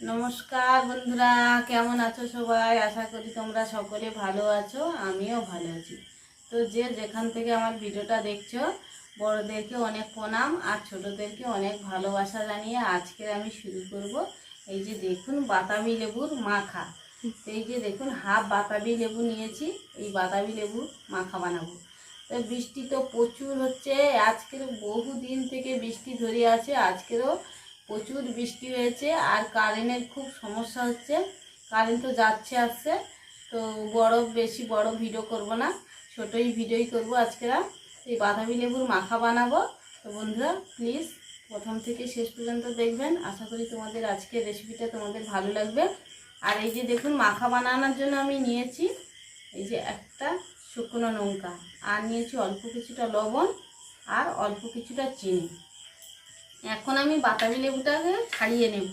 নমস্কার বন্ধুরা, কেমন আছো সবাই? আশা করি তোমরা সকলে ভালো আছো, আমিও ভালো আছি। তো যে যেখান থেকে আমার ভিডিওটা দেখছ, বড়দেরকে অনেক প্রণাম আর ছোটদেরকে অনেক ভালোবাসা জানিয়ে আজকে আমি শুরু করব। এই যে দেখুন, বাতাবি লেবুর মাখা। এই যে দেখুন, হাফ বাতাবি লেবু নিয়েছি, এই বাতাবি লেবু মাখা বানাবো। তো বৃষ্টি তো প্রচুর হচ্ছে আজকের বহু দিন থেকে বৃষ্টি ধরে আছে, আজকেরও প্রচুর বৃষ্টি হয়েছে আর কারেন্টের খুব সমস্যা হচ্ছে। কারেন্ট তো যাচ্ছে আসছে, তো বড় বেশি বড় ভিডিও করব না, ছোটোই ভিডিওই করব আজকেরা এই বাতাবি লেবুর মাখা বানাবো। তো বন্ধুরা প্লিজ প্রথম থেকে শেষ পর্যন্ত দেখবেন। আশা করি তোমাদের আজকের রেসিপিটা তোমাদের ভালো লাগবে। আর এই যে দেখুন, মাখা বানানোর জন্য আমি নিয়েছি এই যে একটা শুকনো লঙ্কা। আর নিয়েছি অল্প কিছুটা লবণ আর অল্প কিছুটা চিনি। এখন আমি বাতাবি লেবুটাকে ছাড়িয়ে নেব।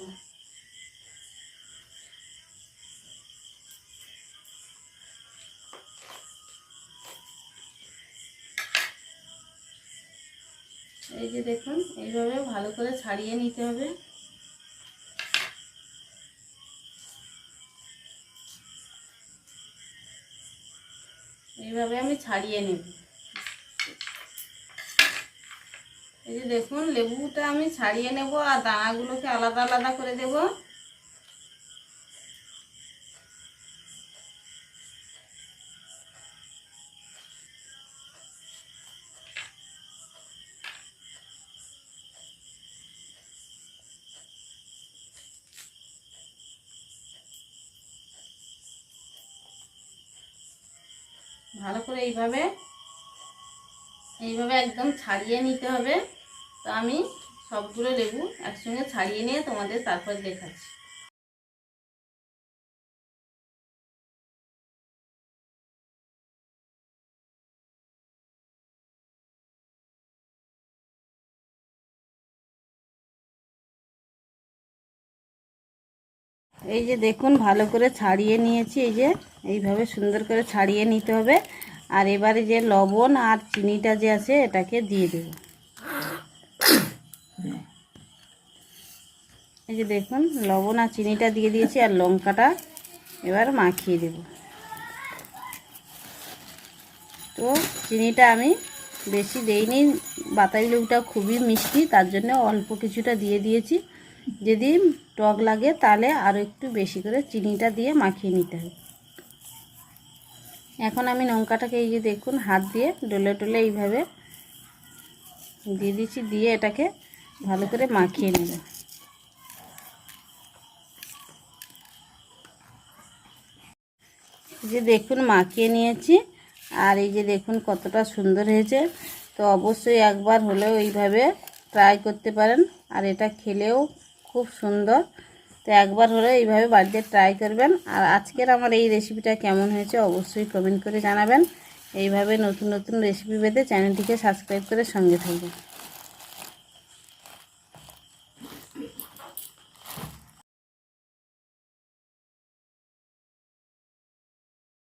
এই যে দেখুন, এইভাবে ভালো করে ছাড়িয়ে নিতে হবে। এইভাবে আমি ছাড়িয়ে নেব। এই যে দেখুন, লেবুটা আমি ছাড়িয়ে নেব আর দানাগুলোকে আলাদা আলাদা করে দেব। ভালো করে এইভাবে এইভাবে একদম ছাড়িয়ে নিতে হবে। তো আমি সবগুলো লেবু একসঙ্গে ছাড়িয়ে নিয়ে তোমাদের তারপর দেখাচ্ছি। এই যে দেখুন, ভালো করে ছাড়িয়ে নিয়েছি। এই যে এইভাবে সুন্দর করে ছাড়িয়ে নিতে হবে। আর এবারে যে লবণ আর চিনিটা যে আছে, এটাকে দিয়ে দেব। এই যে দেখুন, লবণ আর চিনিটা দিয়ে দিয়েছি আর লঙ্কাটা এবার মাখিয়ে দেব। তো চিনিটা আমি বেশি দেইনি বাতাবি লেবুটা খুবই মিষ্টি, তার জন্য অল্প কিছুটা দিয়ে দিয়েছি। যদি টক লাগে তাহলে আরও একটু বেশি করে চিনিটা দিয়ে মাখিয়ে নিতে হবে। এখন আমি লঙ্কাটাকে এই যে দেখুন, হাত দিয়ে ডলে ডলে এইভাবে দিয়ে দিচ্ছি, দিয়ে এটাকে ভালো করে মাখিয়ে নেব। যে দেখুন মাখিয়ে নিয়েছি, আর এই যে দেখুন কতটা সুন্দর হয়েছে। তো অবশ্যই একবার হলেও এইভাবে ট্রাই করতে পারেন, আর এটা খেলেও খুব সুন্দর। তো একবার হলে এইভাবে বাড়িতে ট্রাই করবেন, আর আজকের আমার এই রেসিপিটা কেমন হয়েছে অবশ্যই কমেন্ট করে জানাবেন। এইভাবে নতুন নতুন রেসিপি পেতে চ্যানেলটিকে সাবস্ক্রাইব করে সঙ্গে থাকবেন।